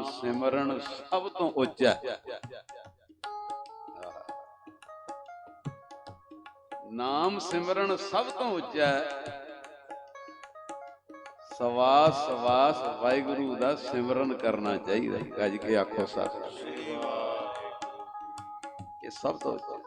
ਨਾਮ ਸਿਮਰਨ ਸਭ ਤੋਂ ਉੱਚਾ ਨਾਮ ਸਿਮਰਨ ਸਭ ਤੋਂ ਉੱਚਾ ਹੈ। ਸਵਾਸ ਸਵਾਸ ਵਾਹਿਗੁਰੂ ਦਾ ਸਿਮਰਨ ਕਰਨਾ ਚਾਹੀਦਾ ਹੈ। ਗੱਜ ਕੇ ਆਖੋ ਸਤਿ ਇਹ ਸਭ ਤੋਂ ਉੱਚਾ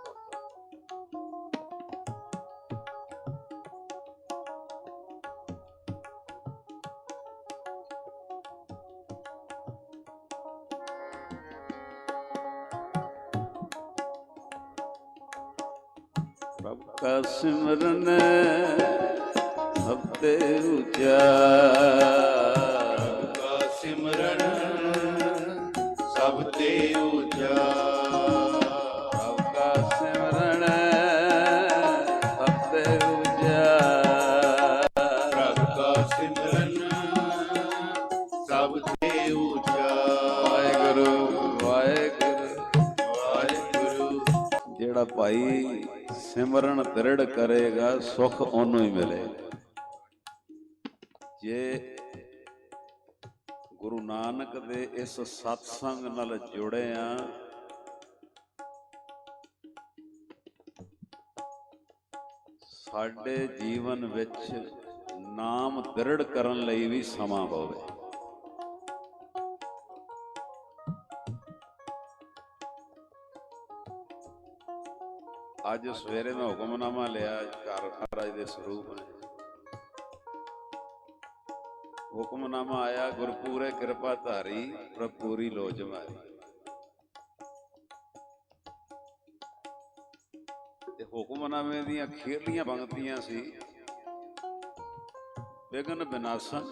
ਸਿਮਰਨ ਸਭ ਤੇ ਉੱਚਾ ਕਾ ਸਿਮਰਨ ਸਭ ਤੇ ਉੱਚਾ ਜਿਹੜਾ ਭਾਈ ਸਿਮਰਨ ਦ੍ਰਿੜ ਕਰੇਗਾ, ਸੁਖ ਉਹਨੂੰ ਹੀ ਮਿਲੇਗਾ ਜੇ ਗੁਰੂ ਨਾਨਕ ਦੇ ਇਸ ਸਤਸੰਗ ਨਾਲ ਜੁੜੇ ਆ, ਸਾਡੇ ਜੀਵਨ ਵਿੱਚ ਨਾਮ ਦ੍ਰਿੜ ਕਰਨ ਲਈ ਵੀ ਸਮਾਂ ਹੋਵੇ। ਅੱਜ ਸਵੇਰੇ ਮੈਂ ਹੁਕਮਨਾਮਾ ਲਿਆ, ਘਰ ਮਹਾਰਾਜ ਦੇ ਸਰੂਪ ਨੇ। ਹੁਕਮਨਾਮਾ ਆਇਆ, ਗੁਰਪੂਰੇ ਕਿਰਪਾ ਧਾਰੀ ਪ੍ਰਪੂਰੀ ਲੋਚ ਮਾਰੀ। ਤੇ ਹੁਕਮਨਾਮੇ ਦੀਆਂ ਖੇਲੀਆਂ ਪੰਕਤੀਆਂ ਸੀ ਵਿਗਨ ਬਿਨਾਸਨ,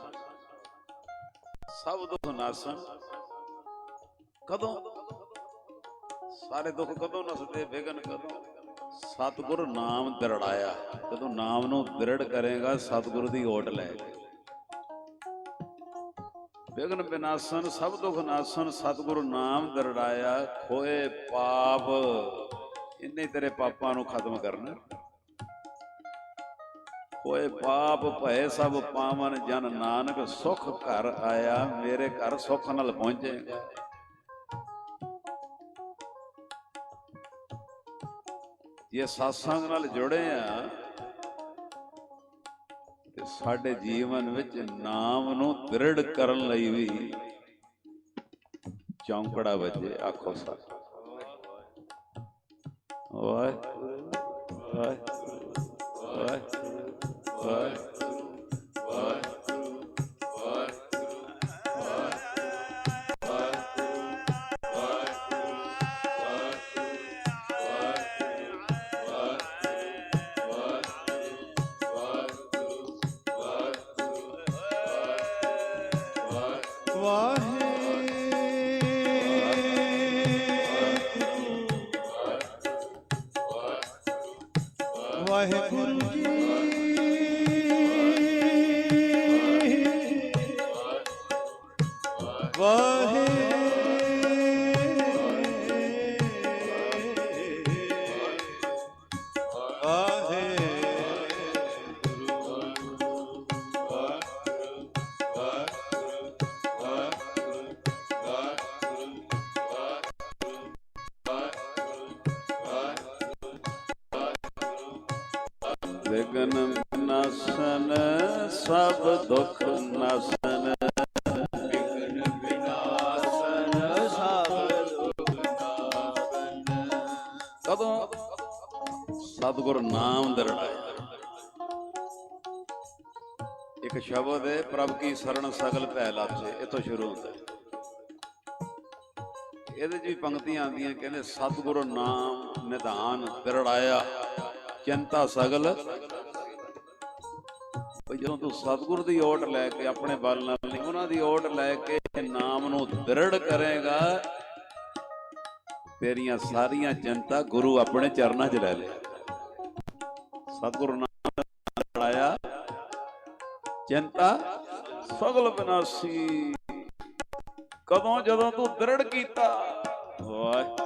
ਸਭ ਦੁੱਖ ਨਾਸਨ, ਕਦੋਂ? ਸਾਰੇ ਦੁੱਖ ਕਦੋਂ ਨਸਦੇ ਵਿਗਨ ਕਦੋਂ? ਸਤਿਗੁਰ ਨਾਮ ਦਰੜਾਇਆ ਜਦੋਂ ਨਾਮ ਨੂੰ ਦ੍ਰਿੜ ਕਰੇਗਾ, ਸਤਿਗੁਰ ਦੀ ਓਟ ਲੈ ਕੇ। ਵਿਗਨ ਬਿਨਾਸਨ, ਸਭ ਦੁੱਖ ਨਾਸਨ, ਸਤਿਗੁਰ ਨਾਮ ਦਰੜਾਇਆ ਖੋਏ ਪਾਪ। ਇੰਨੇ ਤੇਰੇ ਪਾਪਾਂ ਨੂੰ ਖਤਮ ਕਰਨਾ। ਖੋਏ ਪਾਪ, ਭਏ ਸਭ ਪਾਵਨ ਜਨ ਨਾਨਕ, ਸੁਖ ਘਰ ਆਇਆ, ਮੇਰੇ ਘਰ ਸੁਖ ਨਾਲ ਪਹੁੰਚੇਗਾ ਜੇ satsang ਨਾਲ ਜੁੜੇ ਆ ਤੇ ਸਾਡੇ ਜੀਵਨ ਵਿੱਚ ਨਾਮ ਨੂੰ ਦ੍ਰਿੜ ਕਰਨ ਲਈ ਵੀ ਚੌਂਕੜਾ ਵੱਜੇ, ਆਖੋ ਸਤ ਵਾਹ ਵਾਹਿਗੁਰੂ ਵਿਗਨ ਨਾਸਨ ਸਭ ਦੁੱਖ ਨਾਸਨ ਵਿਗਨ ਵਿਨਾਸਨ ਸਭ ਦੁਖ ਨਾਸਨ ਕਦੋਂ ਸਤਿਗੁਰ ਨਾਮ ਦਰੜਾਇਆ ਇੱਕ ਸ਼ਬਦ ਹੈ, ਪ੍ਰਭ ਕੀ ਸਰਣ ਸਗਲ ਭੈ ਲਾਭੇ ਇਥੋਂ ਸ਼ੁਰੂ ਹੁੰਦਾ ਹੈ। ਇਹਦੇ 'ਚ ਵੀ ਪੰਕਤੀਆਂ ਆਉਂਦੀਆਂ, ਕਹਿੰਦੇ ਸਤਿਗੁਰ ਨਾਮ ਨਿਧਾਨ ਦਰੜਾਇਆ ਚਿੰਤਾ ਸਗਲ ਵੀ ਜਦੋਂ ਤੂੰ ਸਤਿਗੁਰ ਦੀ ਓਟ ਲੈ ਕੇ ਆਪਣੇ ਬਲ ਨਾਲ ਨਹੀਂ ਉਹਨਾਂ ਦੀ ਓਟ ਲੈ ਕੇ ਨਾਮ ਨੂੰ ਦ੍ਰਿੜ ਕਰੇਗਾ, ਤੇਰੀਆਂ ਸਾਰੀਆਂ ਚਿੰਤਾ ਗੁਰੂ ਆਪਣੇ ਚਰਨਾਂ 'ਚ ਲੈ ਲਿਆ। ਸਤਿਗੁਰੂ ਨਾਮ ਆਇਆ ਚਿੰਤਾ ਸਗਲ ਬਿਨਾਸੀ ਕਦੋਂ ਜਦੋਂ ਤੂੰ ਦ੍ਰਿੜ ਕੀਤਾ, ਵਾਹਿਗੁਰੂ।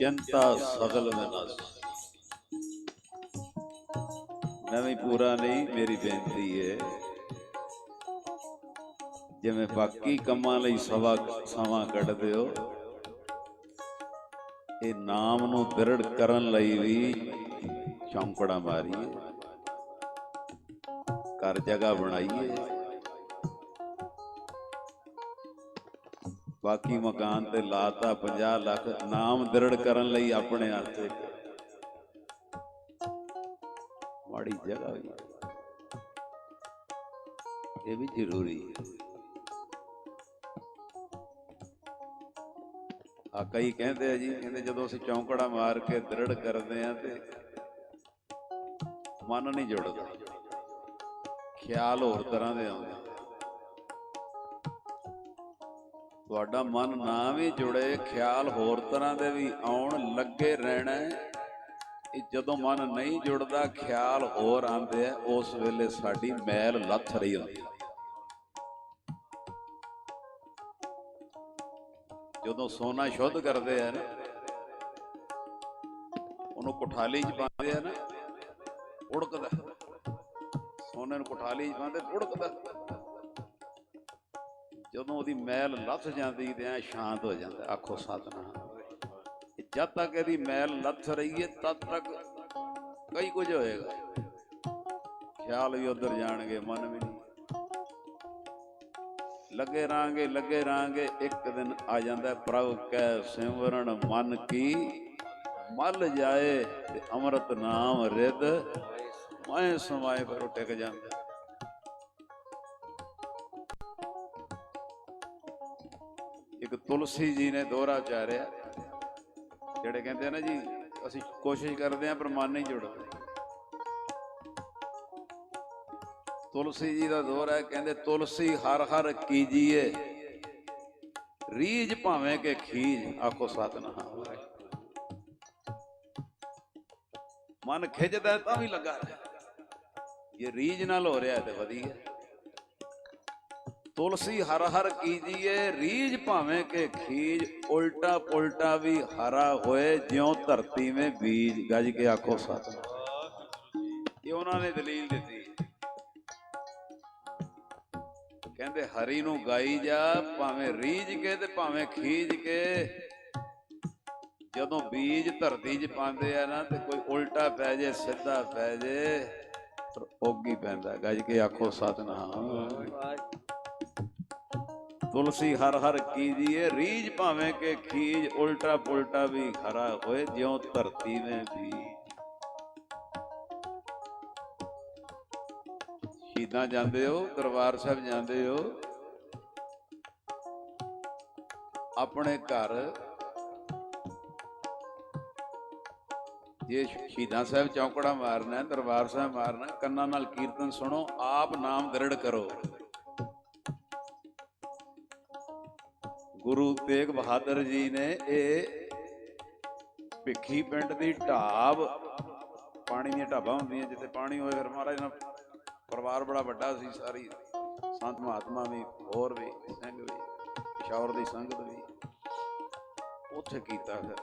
ਚਿੰਤਾ ਸਗਲ ਵਿਨਾਸ਼ ਮੈਂ ਪੂਰਾ ਨਹੀਂ ਮੇਰੀ ਬੇਨਤੀ ਹੈ ਜਿਵੇਂ ਬਾਕੀ ਕੰਮਾਂ ਲਈ ਸਵਾ ਸਮਾਂ ਕੱਢਦੇ ਹੋ ਇਹ ਨਾਮ ਨੂੰ ਦ੍ਰਿੜ ਕਰਨ ਲਈ ਵੀ ਚੌਂਕੜਾ ਮਾਰੀਏ ਘਰ ਜਗ੍ਹਾ ਬਣਾਈਏ ਬਾਕੀ ਮਕਾਨ ਤੇ ਲਾਤਾ 50 ਲੱਖ, ਨਾਮ ਦ੍ਰਿੜ ਕਰਨ ਲਈ ਆਪਣੇ ਹੱਥੇ। ਮਾੜੀ ਜਗ੍ਹਾ ਵੀ। ਇਹ ਵੀ ਜ਼ਰੂਰੀ ਹੈ। ਆ ਕਈ ਕਹਿੰਦੇ ਆ ਜੀ, ਕਹਿੰਦੇ ਜਦੋਂ ਅਸੀਂ ਚੌਂਕੜਾ ਮਾਰ ਕੇ ਦ੍ਰਿੜ ਕਰਦੇ ਆ ਤੇ ਮਨ ਨਹੀਂ ਜੁੜਦਾ। ਖਿਆਲ ਹੋਰ ਤਰ੍ਹਾਂ ਦੇ ਆਉਂਦੇ ਤੁਹਾਡਾ ਮਨ ਨਾ ਵੀ ਜੁੜੇ, ਖਿਆਲ ਹੋਰ ਤਰ੍ਹਾਂ ਦੇ ਵੀ ਆਉਣ, ਲੱਗੇ ਰਹਿਣਾ ਇਹ ਜਦੋਂ ਮਨ ਨਹੀਂ ਜੁੜਦਾ, ਖਿਆਲ ਹੋਰ ਆਉਂਦੇ ਆ, ਉਸ ਵੇਲੇ ਸਾਡੀ ਮੈਲ ਲੱਥ ਰਹੀ ਹੁੰਦੀ ਜਦੋਂ ਸੋਨਾ ਸ਼ੁੱਧ ਕਰਦੇ ਆ ਨਾ, ਉਹਨੂੰ ਕੁਠਾਲੀ 'ਚ ਪਾਉਂਦੇ ਆ ਨਾ, ਉੜਕਦਾ। ਸੋਨੇ ਨੂੰ ਕੁਠਾਲੀ 'ਚ ਪਾਉਂਦੇ, ਉੜਕਦਾ। ਜਦੋਂ ਉਹਦੀ ਮੈਲ ਲੱਥ ਜਾਂਦੀ ਤੇ ਐ ਸ਼ਾਂਤ ਹੋ ਜਾਂਦਾ, ਆਖੋ ਸਤਨਾਮ। ਜਦ ਤੱਕ ਇਹਦੀ ਮੈਲ ਲੱਥ ਰਹੀ ਹੈ, ਤਦ ਤੱਕ ਕਈ ਕੁਝ ਹੋਏਗਾ। ਖਿਆਲ ਵੀ ਉਧਰ ਜਾਣਗੇ, ਮਨ ਵੀ ਨਹੀਂ। ਲੱਗੇ ਰਾਂਗੇ ਲੱਗੇ ਰਾਂਗੇ, ਇੱਕ ਦਿਨ ਆ ਜਾਂਦਾ, ਪ੍ਰਭ ਕੈ, ਸਿਮਰਨ ਮਨ ਕੀ, ਮਲ ਜਾਏ ਤੇ ਅੰਮ੍ਰਿਤ ਨਾਮ ਰਿਦ ਮੈਂ ਸਮਾਏ ਪਰ ਉਹ ਟਿਕ ਜਾਂਦਾ। ਇੱਕ ਤੁਲਸੀ ਜੀ ਨੇ ਦੋਹਰਾ ਚਾਰਿਆ ਜਿਹੜੇ ਕਹਿੰਦੇ ਆ ਨਾ ਜੀ, ਅਸੀਂ ਕੋਸ਼ਿਸ਼ ਕਰਦੇ ਆ ਪਰ ਮਨ ਨਹੀਂ ਜੁੜਦਾ। ਤੁਲਸੀ ਜੀ ਦਾ ਦੋਹਰਾ ਹੈ, ਕਹਿੰਦੇ, ਤੁਲਸੀ ਹਰ ਹਰ ਕੀਜੀਏ, ਰੀਝ ਭਾਵੇਂ ਕਿ ਖੀਜ, ਆਖੋ ਸਤਨਾਮ। ਮਨ ਖਿੱਚਦਾ ਤਾਂ ਵੀ ਲੱਗਾ ਜੇ ਰੀਝ ਨਾਲ ਹੋ ਰਿਹਾ ਹੈ, ਤੇ ਵਧੀਆ। ਤੁਲਸੀ ਹਰ ਹਰ ਕੀਜੀਏ ਰੀਜ ਭਾਵੇਂ ਕਿ ਖੀਜ, ਉਲਟਾ ਪੁਲਟਾ ਵੀ ਹਰਾ ਹੋਏ, ਜਿਉ ਧਰਤੀ ਵਿੱਚ ਬੀਜ, ਗੱਜ ਕੇ ਆਖੋ ਸਤਨਾਮ ਇਹ ਉਹਨਾਂ ਨੇ ਦਲੀਲ ਦਿੱਤੀ। ਕਹਿੰਦੇ, ਹਰੀ ਨੂੰ ਗਾਈ ਜਾ, ਭਾਵੇਂ ਰੀਝ ਕੇ ਤੇ ਭਾਵੇਂ ਖੀਜ ਕੇ। ਜਦੋਂ ਬੀਜ ਧਰਤੀ 'ਚ ਪਾਉਂਦੇ ਆ ਨਾ, ਤੇ ਕੋਈ ਉਲਟਾ ਪੈ ਜੇ, ਸਿੱਧਾ ਪੈ ਜੇ ਪਰ ਹੀ ਪੈਂਦਾ, ਗੱਜ ਕੇ ਆਖੋ ਸਤਨਾਮ। ਤੁਲਸੀ ਹਰ ਹਰ ਕੀਜੀਏ, ਰੀਝ ਭਾਵੇਂ ਕਿ ਖੀਜ ਉਲਟਾ ਪੁਲਟਾ ਵੀ ਖਰਾ ਹੋਏ, ਜਿਉ ਧਰਤੀ में ਵੀ ਸ਼ਹੀਦਾਂ ਜਾਂਦੇ ਹੋ, ਦਰਬਾਰ ਸਾਹਿਬ ਜਾਂਦੇ ਹੋ। ਆਪਣੇ ਘਰ ਜੇ ਸ਼ਹੀਦਾਂ ਸਾਹਿਬ ਚੌਂਕੜਾ ਮਾਰਨਾ, ਦਰਬਾਰ ਸਾਹਿਬ ਮਾਰਨਾ, ਕੰਨਾਂ ਨਾਲ ਕੀਰਤਨ ਸੁਣੋ, ਆਪ ਨਾਮ ਦ੍ਰਿੜ ਕਰੋ। ਗੁਰੂ ਤੇਗ ਬਹਾਦਰ ਜੀ ਨੇ ਇਹ ਭਿੱਖੀ ਪਿੰਡ ਦੀ ਢਾਬ, ਪਾਣੀ ਦੀਆਂ ਢਾਬਾਂ ਹੁੰਦੀਆਂ ਜਿੱਥੇ ਪਾਣੀ ਹੋਏ ਫਿਰ ਮਹਾਰਾਜ ਨਾਲ ਪਰਿਵਾਰ ਬੜਾ ਵੱਡਾ ਸੀ, ਸਾਰੀ ਸੰਤ ਮਹਾਤਮਾ ਵੀ, ਹੋਰ ਵੀ, ਸਿੰਘ ਵੀ ਪਿਸ਼ਾਵਰ ਦੀ ਸੰਗਤ ਵੀ ਉੱਥੇ ਕੀਤਾ ਫਿਰ।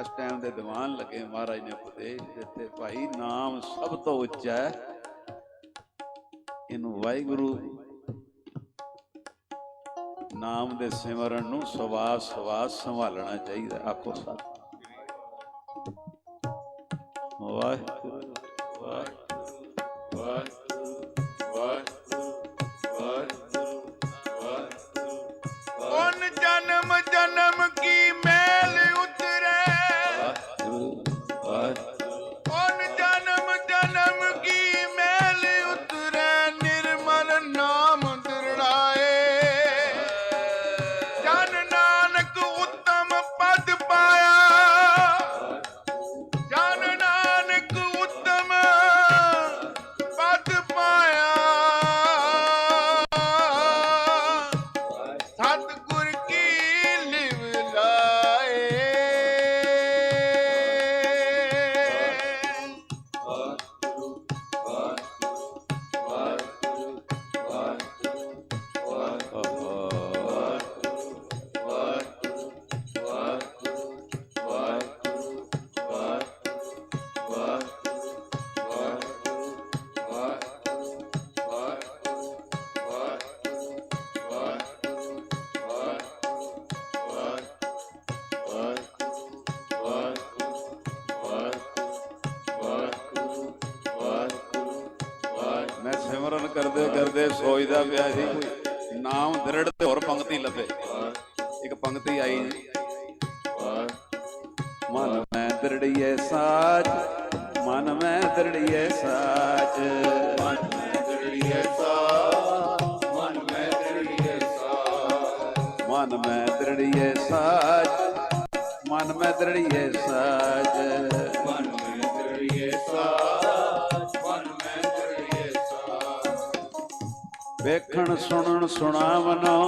ਇਸ ਟਾਈਮ ਦੇ ਦੀਵਾਨ ਲੱਗੇ ਮਹਾਰਾਜ ਨੇ ਉਪਦੇਸ਼ ਦਿੱਤੇ, ਭਾਈ ਨਾਮ ਸਭ ਤੋਂ ਉੱਚਾ ਹੈ। ਇਹਨੂੰ ਵਾਹਿਗੁਰੂ ਨਾਮ ਦੇ ਸਿਮਰਨ ਨੂੰ ਸਵਾਸ ਸਵਾਸ ਸੰਭਾਲਣਾ ਚਾਹੀਦਾ। ਆਖੋ ਸਤ। ਵਾਹਿਗੁਰੂ। ਸੋਚਦਾ ਪਿਆ ਸੀ, ਕੋਈ ਨਾਮ ਦਰੜ ਤੇ ਹੋਰ ਪੰਕਤੀ ਲੱਭੇ। ਇੱਕ ਪੰਕਤੀ ਆਈ ਮਨ ਮੈਂ ਦਰੜੀਏ ਸਾਚ ਮਨ ਮੈਂ ਦਰੜੀਏ ਸਾਚ ਮਨ ਮੈਂ ਦਰੜੀਏ ਸਾਚ, ਮਨ ਮੈਂ ਦਰੜੀਏ ਸਾਚ। ਮਨ ਮੈਂ ਦਰੜੀਏ ਸਾਚ, ਮਨ ਮੈਂ ਦਰੜੀਏ ਸਾਚ। ਵੇਖਣ, ਸੁਣਨ, ਸੁਣਾਵਨੋ।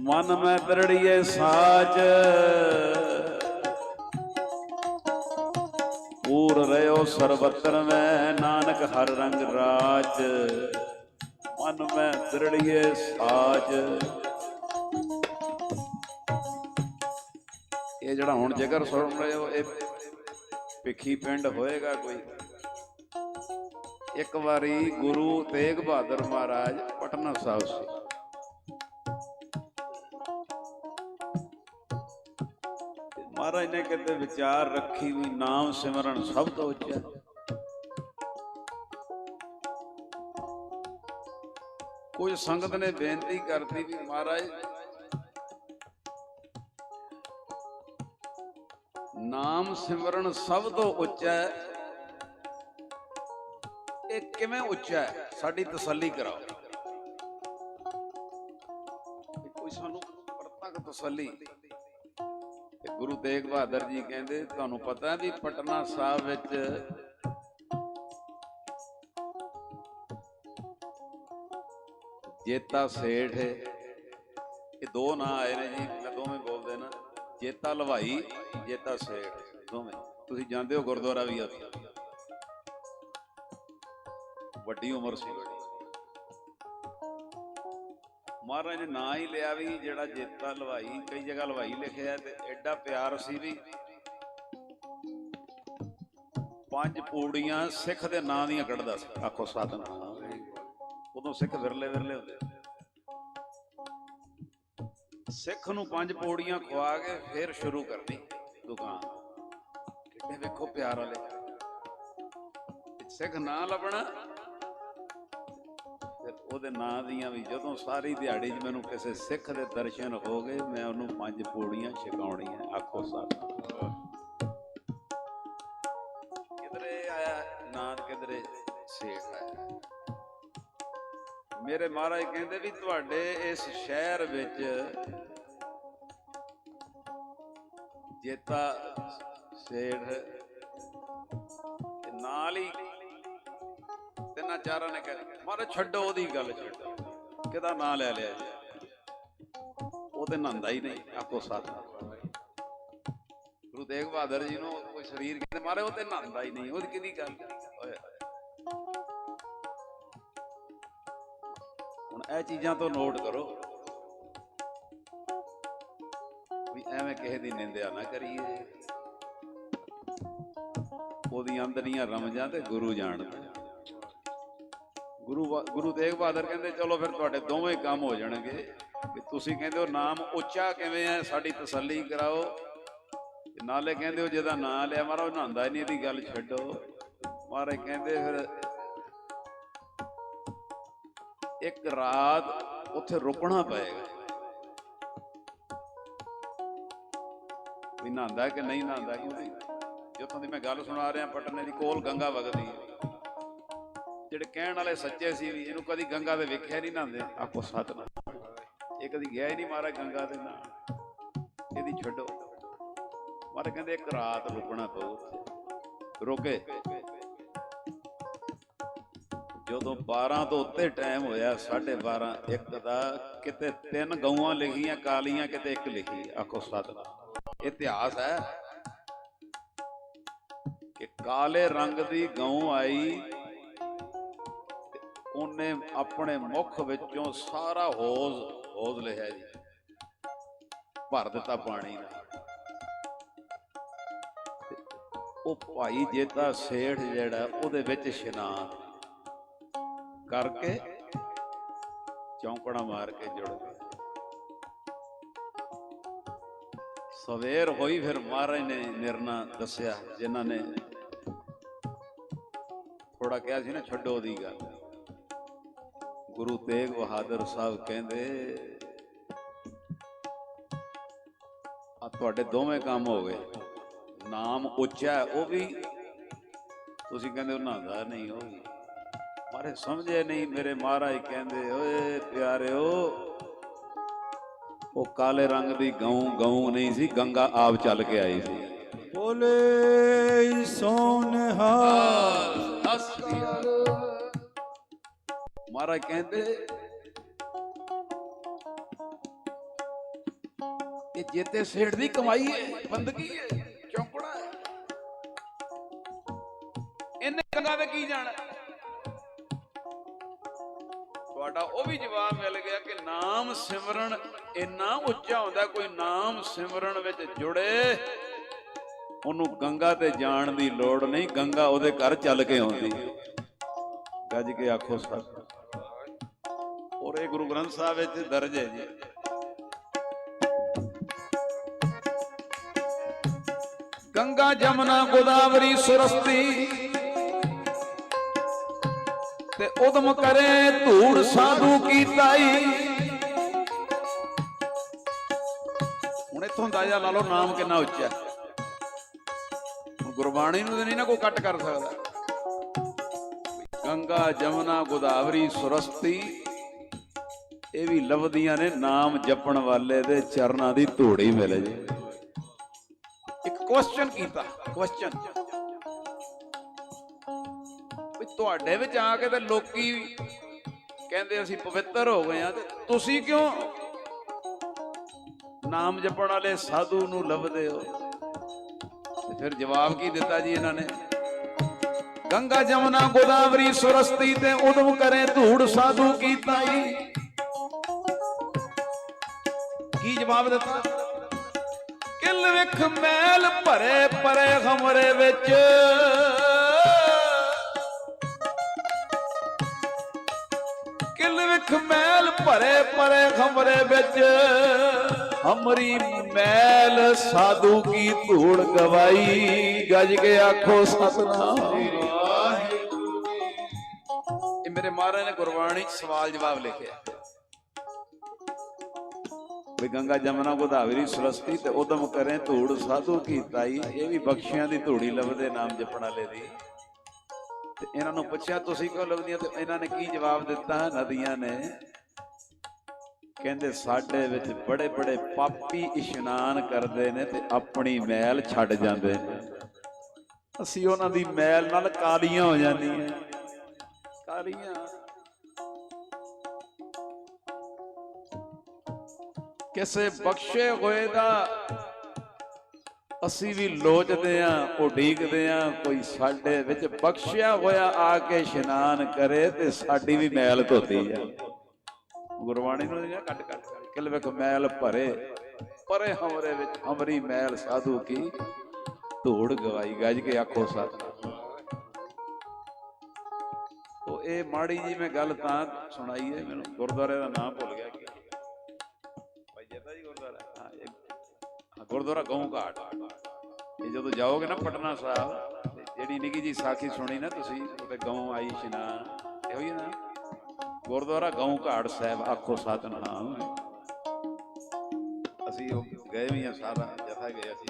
ਮਨ ਮੈਂ ਦਰੜੀਏ ਸਾਚ ਪੂਰ ਰਿਓ ਸਰਬਤਰ ਮੈਂ, ਨਾਨਕ ਹਰ ਰੰਗ ਰਾਜ। ਮਨ ਮੈਂ ਦਰੜੀਏ ਸਾਚ ਇਹ ਜਿਹੜਾ ਹੁਣ ਜੇਕਰ ਸੁਣ ਰਹੇ ਹੋ, ਇਹ ਭਿੱਖੀ ਪਿੰਡ ਹੋਏਗਾ ਕੋਈ? ਇੱਕ ਵਾਰੀ ਗੁਰੂ ਤੇਗ ਬਹਾਦਰ ਮਹਾਰਾਜ, ਪਟਨਾ ਸਾਹਿਬ ਸੀ। ਮਹਾਰਾਜ ਨੇ ਕਿਤੇ ਵਿਚਾਰ ਰੱਖੀ ਵੀ ਨਾਮ ਸਿਮਰਨ ਸਭ ਤੋਂ ਉੱਚਾ। ਕੋਈ ਸੰਗਤ ਨੇ ਬੇਨਤੀ ਕਰਤੀ ਵੀ ਮਹਾਰਾਜ, ਨਾਮ ਸਿਮਰਨ ਸਭ ਤੋਂ ਉੱਚਾ ਹੈ। ਇਹ ਕਿਵੇਂ ਉੱਚਾ ਹੈ? ਸਾਡੀ ਤਸੱਲੀ ਕਰਾਓ। ਕੋਈ ਸਾਨੂੰ ਪ੍ਰਤੱਖ ਤਸੱਲੀ। ਤੇ ਗੁਰੂ ਤੇਗ ਬਹਾਦਰ ਜੀ ਕਹਿੰਦੇ, ਤੁਹਾਨੂੰ ਪਤਾ ਵੀ ਪਟਨਾ ਸਾਹਿਬ ਵਿੱਚ ਜੇਤਾ ਸੇਠ ਇਹ ਦੋ ਨਾਂ ਆਏ ਨੇ ਜੀ, ਮੈਂ ਦੋਵੇਂ ਬੋਲਦੇ ਨਾ। ਜੇਤਾ ਲਵਾਈ, ਜੇਤਾ ਸੇਠ, ਦੋਵੇਂ। ਤੁਸੀਂ ਜਾਂਦੇ ਹੋ ਗੁਰਦੁਆਰਾ ਵੀ ਆ ਵੱਡੀ ਉਮਰ ਸੀ ਬੜੀ ਮਹਾਰਾਜ ਨੇ ਨਾਂ ਹੀ ਲਿਆ ਵੀ ਜਿਹੜਾ ਜੇਤਾ ਲਵਾਈ ਕਈ ਜਗ੍ਹਾ ਲਵਾਈ ਲਿਖਿਆ ਤੇ ਐਡਾ ਪਿਆਰ ਸੀ ਵੀ ਪੰਜ ਪੂੜੀਆਂ ਸਿੱਖ ਦੇ ਨਾਂ ਦੀਆਂ ਕੱਢਦਾ ਸੀ। ਆਖੋ ਸਤਨਾਮ। ਉਦੋਂ ਸਿੱਖ ਵਿਰਲੇ ਵਿਰਲੇ ਹੁੰਦੇ ਸਿੱਖ ਨੂੰ ਪੰਜ ਪੌੜੀਆਂ ਖਵਾ ਕੇ ਫਿਰ ਸ਼ੁਰੂ ਕਰਨੀ ਦੁਕਾਨ। ਕਿੱਡੇ ਵੇਖੋ ਪਿਆਰ ਵਾਲੇ। ਸਿੱਖ ਨਾਂ ਲੱਭਣਾ ਉਹਦੇ ਨਾਂ ਦੀਆਂ ਵੀ ਜਦੋਂ ਸਾਰੀ ਦਿਹਾੜੀ 'ਚ ਮੈਨੂੰ ਕਿਸੇ ਸਿੱਖ ਦੇ ਦਰਸ਼ਨ ਹੋ ਗਏ, ਮੈਂ ਉਹਨੂੰ ਪੰਜ ਪੌੜੀਆਂ ਛਕਾਉਣੀਆਂ, ਆਖੋ ਸਾਥ। ਕਿਧਰੇ ਆਇਆ ਨਾਂ ਕਿਧਰੇ ਸੇਠ ਆਇਆ। ਮੇਰੇ ਮਹਾਰਾਜ ਕਹਿੰਦੇ ਵੀ ਤੁਹਾਡੇ ਇਸ ਸ਼ਹਿਰ ਵਿੱਚ ਜੇਤਾ ਸੇਠ ਨਾਲ ਹੀ ਚਾਰਾਂ ਨੇ ਕਿਹਾ ਮਹਾਰਾਜ ਛੱਡੋ ਉਹਦੀ ਗੱਲ ਛੱਡੋ ਕਿਹਦਾ ਨਾਂ ਲੈ ਲਿਆ ਜੀ? ਉਹ ਤੇ ਨੰਦਾ ਹੀ ਨਹੀਂ ਆਖੋ ਸਾਥ। ਗੁਰੂ ਤੇਗ ਬਹਾਦਰ ਜੀ ਨੂੰ ਕੋਈ ਸਰੀਰ ਕਹਿੰਦੇ ਮਾਰੇ, ਉਹ ਤੇ ਨਹਾਉਂਦਾ ਹੀ ਨਹੀਂ, ਉਹਦੀ ਕਿਹਦੀ ਗੱਲ? ਓਏ ਹੁਣ ਇਹ ਚੀਜ਼ਾਂ ਤੋਂ ਨੋਟ ਕਰੋ ਵੀ ਐਵੇਂ ਕਿਸੇ ਦੀ ਨਿੰਦਿਆ ਨਾ ਕਰੀਏ। ਉਹਦੀ ਅੰਦਰੀਆਂ ਰਮਜਾਂ ਤੇ ਗੁਰੂ ਜਾਣਦਾ ਗੁਰੂ ਗੁਰੂ ਤੇਗ ਬਹਾਦਰ ਕਹਿੰਦੇ, ਚਲੋ ਫਿਰ ਤੁਹਾਡੇ ਦੋਵੇਂ ਕੰਮ ਹੋ ਜਾਣਗੇ। ਕਿ ਤੁਸੀਂ ਕਹਿੰਦੇ ਹੋ, ਨਾਮ ਉੱਚਾ ਕਿਵੇਂ ਹੈ? ਸਾਡੀ ਤਸੱਲੀ ਕਰਾਓ। ਨਾਲੇ ਕਹਿੰਦੇ ਹੋ, ਜਿਹਦਾ ਨਾਂ ਲਿਆ ਮਾਰਾ ਉਹ ਨਹਾਉਂਦਾ ਹੀ ਨਹੀਂ, ਇਹਦੀ ਗੱਲ ਛੱਡੋ। ਮਹਾਰਾਜ ਕਹਿੰਦੇ ਫਿਰ, ਇੱਕ ਰਾਤ ਉੱਥੇ ਰੁਕਣਾ ਪਏਗਾ। ਵੀ ਨਹਾਉਂਦਾ ਕਿ ਨਹੀਂ ਨਹਾਉਂਦਾ, ਕਿਉਂਕਿ ਜਿੱਥੋਂ ਦੀ ਮੈਂ ਗੱਲ ਸੁਣਾ ਰਿਹਾ, ਪਟਨੇ ਦੀ ਕੋਲ ਗੰਗਾ ਵਗਦੀ ਹੈ। ਜਿਹੜੇ ਕਹਿਣ ਵਾਲੇ ਸੱਚੇ ਸੀ ਵੀ ਇਹਨੂੰ ਕਦੀ ਗੰਗਾ ਦੇ ਵੇਖਿਆ ਨਹੀਂ ਨਹਾਉਂਦੇ ਆਪੋ ਸਤਨਾਮ। ਇਹ ਕਦੀ ਗਿਆ ਹੀ ਨਹੀਂ ਮਾਰਾ ਗੰਗਾ ਦੇ ਨਾਲ। ਇਹਦੀ ਛੱਡੋ। ਮਾਰੇ ਕਹਿੰਦੇ ਇੱਕ ਰਾਤ ਰੁਕਣਾ ਪਊ ਰੁਕੇ। ਜਦੋਂ 12 ਤੋਂ ਉੱਤੇ ਟਾਈਮ ਹੋਇਆ 12:30 ਇੱਕ ਦਾ ਕਿਤੇ ਤਿੰਨ ਗਊਆਂ ਲਿਖੀਆਂ ਕਾਲੀਆਂ ਕਿਤੇ ਇੱਕ ਲਿਖੀ। ਆਖੋ ਸਤਨਾਮ। ਇਤਿਹਾਸ ਹੈ ਕਿ ਕਾਲੇ ਰੰਗ ਦੀ ਗਊ ਆਈ ਤੇ ਉਹਨੇ ਆਪਣੇ ਮੁਖ ਵਿੱਚੋਂ ਸਾਰਾ ਹੋਜ਼ ਹੋਜ਼ ਲਿਆ ਜੀ। ਭਰ ਦਿੱਤਾ ਪਾਣੀ ਨਾਲ ਉਹ ਭਾਈ ਜੇਤਾ ਸੇਠ ਜਿਹੜਾ, ਉਹਦੇ ਵਿੱਚ ਇਸ਼ਨਾਨ ਕਰਕੇ ਚੌਂਕੜਾ ਮਾਰ ਕੇ ਜੁੜ ਗਏ। ਸਵੇਰ ਹੋਈ ਫਿਰ ਮਹਾਰਾਜ ਨੇ ਨਿਰਣਾ ਦੱਸਿਆ, ਜਿਨ੍ਹਾਂ ਨੇ ਥੋੜਾ ਕਿਹਾ ਸੀ ਨਾ, ਛੱਡੋ ਦੀ ਗੱਲ। ਗੁਰੂ ਤੇਗ ਬਹਾਦਰ ਸਾਹਿਬ ਕਹਿੰਦੇ, ਆ ਤੁਹਾਡੇ ਦੋਵੇਂ ਕੰਮ ਹੋ ਗਏ। ਨਾਮ ਉੱਚਾ ਉਹ ਵੀ ਤੁਸੀਂ ਕਹਿੰਦੇ ਉਹਨਾਂ ਦਾ ਨਹੀਂ ਉਹ ਵੀ। ਮਾਰੇ ਸਮਝੇ ਨਹੀਂ, ਮੇਰੇ ਮਹਾਰਾਜ ਕਹਿੰਦੇ, ਓਏ ਪਿਆਰਿਓ, ਉਹ ਕਾਲੇ ਰੰਗ ਦੀ ਗਊ ਗਊ ਨਹੀਂ ਸੀ, ਗੰਗਾ ਆਪ ਚੱਲ ਕੇ ਆਈ ਸੀ। ਬੋਲੇ ਸੋਨਹਾ ਮਹਾਰਾਜ ਕਹਿੰਦੇ ਇਹ ਜੇਤੇ ਸੇਠ ਦੀ ਕਮਾਈ ਹੈ ਬੰਦਗੀ ਹੈ ਚੌਂਕੜਾ ਹੈ ਇਹਨੇ ਗੰਗਾ ਦੇ ਕੀ ਜਾਣਾ? ਤੁਹਾਡਾ ਉਹ ਵੀ ਜਵਾਬ ਮਿਲ ਗਿਆ ਕਿ ਨਾਮ ਸਿਮਰਨ ਇੰਨਾ ਉੱਚਾ ਹੁੰਦਾ, ਕੋਈ ਨਾਮ ਸਿਮਰਨ ਵਿੱਚ ਜੁੜੇ, ਉਹਨੂੰ ਗੰਗਾ ਤੇ ਜਾਣ ਦੀ ਲੋੜ ਨਹੀਂ, ਗੰਗਾ ਉਹਦੇ ਘਰ ਚੱਲ ਕੇ ਆਉਂਦੀ। ਗੱਜ ਕੇ ਆਖੋ ਸਭ ਔਰ ਇਹ ਗੁਰੂ ਗ੍ਰੰਥ ਸਾਹਿਬ ਵਿੱਚ ਦਰਜ ਹੈ ਜੀ। ਗੰਗਾ ਜਮਨਾ ਗੋਦਾਵਰੀ ਸੁਰਸਤੀ, ਤੇ ਉਦਮ ਕਰੇ ਧੂੜ ਸਾਧੂ ਕੀ ਹੁਣ ਇੱਥੋਂ ਅੰਦਾਜ਼ਾ ਲਾ ਲਓ ਨਾਮ ਕਿੰਨਾ ਉੱਚਾ। ਹੁਣ ਗੁਰਬਾਣੀ ਨੂੰ ਤਾਂ ਨਹੀਂ ਨਾ ਕੋਈ ਕੱਟ ਕਰ ਸਕਦਾ। ਗੰਗਾ ਜਮਨਾ ਗੋਦਾਵਰੀ ਸੁਰਸਤੀ ਇਹ ਵੀ ਲਵਦੀਆਂ ਨੇ, ਨਾਮ ਜਪਣ ਵਾਲੇ ਦੇ ਚਰਨਾਂ ਦੀ ਧੂੜੀ ਮਿਲੇ ਜੀ। ਇੱਕ ਕੁਐਸਚਨ ਕੀਤਾ ਕੁਐਸਚਨ ਵੀ ਤੁਹਾਡੇ ਵਿੱਚ ਆ ਕੇ ਤੇ ਲੋਕੀ ਕਹਿੰਦੇ ਅਸੀਂ ਪਵਿੱਤਰ ਹੋ ਗਏ ਆ ਤੇ ਤੁਸੀਂ ਕਿਉਂ ਨਾਮ ਜਪਣ ਵਾਲੇ ਸਾਧੂ ਨੂੰ ਲੱਭਦੇ ਹੋ? ਤੇ ਫਿਰ ਜਵਾਬ ਕੀ ਦਿੱਤਾ ਜੀ ਇਹਨਾਂ ਨੇ? ਗੰਗਾ ਜਮਨਾ ਗੋਦਾਵਰੀ ਸੁਰਸਤੀ ਤੇ ਉਦਮ ਕਰੇ ਧੂੜ ਸਾਧੂ ਕੀ ਜਵਾਬ ਦਿੱਤਾ। ਕਿਲ ਵਿਖ ਮੈਲ ਭਰੇ ਪਰੇ ਖਮਰੇ ਵਿੱਚ। ਕਿਲ ਵਿਖ ਮੈਲ ਭਰੇ ਪਰੇ ਖਮਰੇ ਵਿੱਚ। ਹਮਰੀ ਮੈਲ ਸਾਧੂ ਕੀ ਧੂੜ ਗਵਾਈ। ਗੱਜ ਕੇ ਆਖੋ ਸਤਨਾਮ। ਇਹ ਮੇਰੇ ਮਹਾਰਾਜ ਨੇ ਗੁਰਬਾਣੀ ਚ ਸਵਾਲ ਜਵਾਬ ਲਿਖਿਆ। ਵੀ ਗੰਗਾ ਜਮਨਾ ਗੋਦਾਵਰੀ ਸਰਸਤੀ ਤੇ ਉਦਮ ਕਰੇ, ਧੂੜ ਸਾਧੂ ਕੀ ਤਾਈ ਇਹ ਵੀ ਬਖਸ਼ਿਆਂ ਦੀ ਧੂੜੀ ਲੱਭਦੇ ਨਾਮ ਜਪਣ ਵਾਲੇ ਦੀ। ਤੇ ਇਹਨਾਂ ਨੂੰ ਪੁੱਛਿਆ, ਤੁਸੀਂ ਕਿਉਂ ਲੱਭਦੀਆਂ? ਤੇ ਇਹਨਾਂ ਨੇ ਕੀ ਜਵਾਬ ਦਿੱਤਾ? ਨਦੀਆਂ ਨੇ ਕਹਿੰਦੇ, ਸਾਡੇ ਵਿੱਚ ਬੜੇ ਬੜੇ ਪਾਪੀ ਇਸ਼ਨਾਨ ਕਰਦੇ ਨੇ ਤੇ ਆਪਣੀ ਮੈਲ ਛੱਡ ਜਾਂਦੇ ਨੇ। ਅਸੀਂ ਉਹਨਾਂ ਦੀ ਮੈਲ ਨਾਲ ਕਾਲੀਆਂ ਹੋ ਜਾਂਦੀਆਂ। ਕਾਲੀਆਂ। ਕਿਸੇ ਬਖਸ਼ੇ ਹੋਏ ਦਾ ਅਸੀਂ ਵੀ ਲੋਚਦੇ ਆਂ ਉਡੀਕਦੇ ਆਂ ਕੋਈ ਸਾਡੇ ਵਿੱਚ ਬਖਸ਼ਿਆ ਹੋਇਆ ਆ ਕੇ ਇਸ਼ਨਾਨ ਕਰੇ ਤੇ ਸਾਡੀ ਵੀ ਮੈਲ ਧੋਤੀ ਜਾ ਗੁਰਬਾਣੀ ਨੂੰ ਨਹੀਂ ਕੱਟ ਕੱਟ ਕਿਲ ਵੇਖ ਮੈਲ ਭਰੇ, ਪਰੇ ਹਮਰੇ ਵਿੱਚ ਹਮਰੀ ਮੈਲ ਸਾਧੂ ਕੀ, ਧੂੜ ਗਵਾਈ, ਗੱਜ ਕੇ ਆਖੋ ਸਤਿ ਉਹ ਇਹ ਮਾੜੀ ਜੀ ਮੈਂ ਗੱਲ ਤਾਂ ਸੁਣਾਈ ਹੈ, ਮੈਨੂੰ ਗੁਰਦੁਆਰੇ ਦਾ ਨਾਮ ਭੁੱਲ ਗਿਆ। ਗੁਰਦੁਆਰਾ ਗਊ ਘਾਟ। ਇਹ ਜਦੋਂ ਜਾਓਗੇ ਨਾ ਪਟਨਾ ਸਾਹਿਬ ਜਿਹੜੀ ਨਿੱਕੀ ਜੀ ਸਾਖੀ ਸੁਣੀ ਨਾ ਤੁਸੀਂ ਉਹਤੇ ਗਊ ਆਈ ਇਸ਼ਨਾਨ, ਇਹੋ ਹੀ ਨਾ। ਗੁਰਦੁਆਰਾ ਗਊ ਘਾਟ ਸਾਹਿਬ, ਆਖੋ ਸਤਨਾਮ। ਅਸੀਂ ਉਹ ਗਏ ਵੀ ਆ ਸਾਰਾ, ਜਥਾ ਗਏ ਸੀ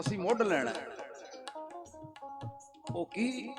ਅਸੀਂ ਮੁੱਢ ਲੈਣਾ। ਉਹ ਕੀ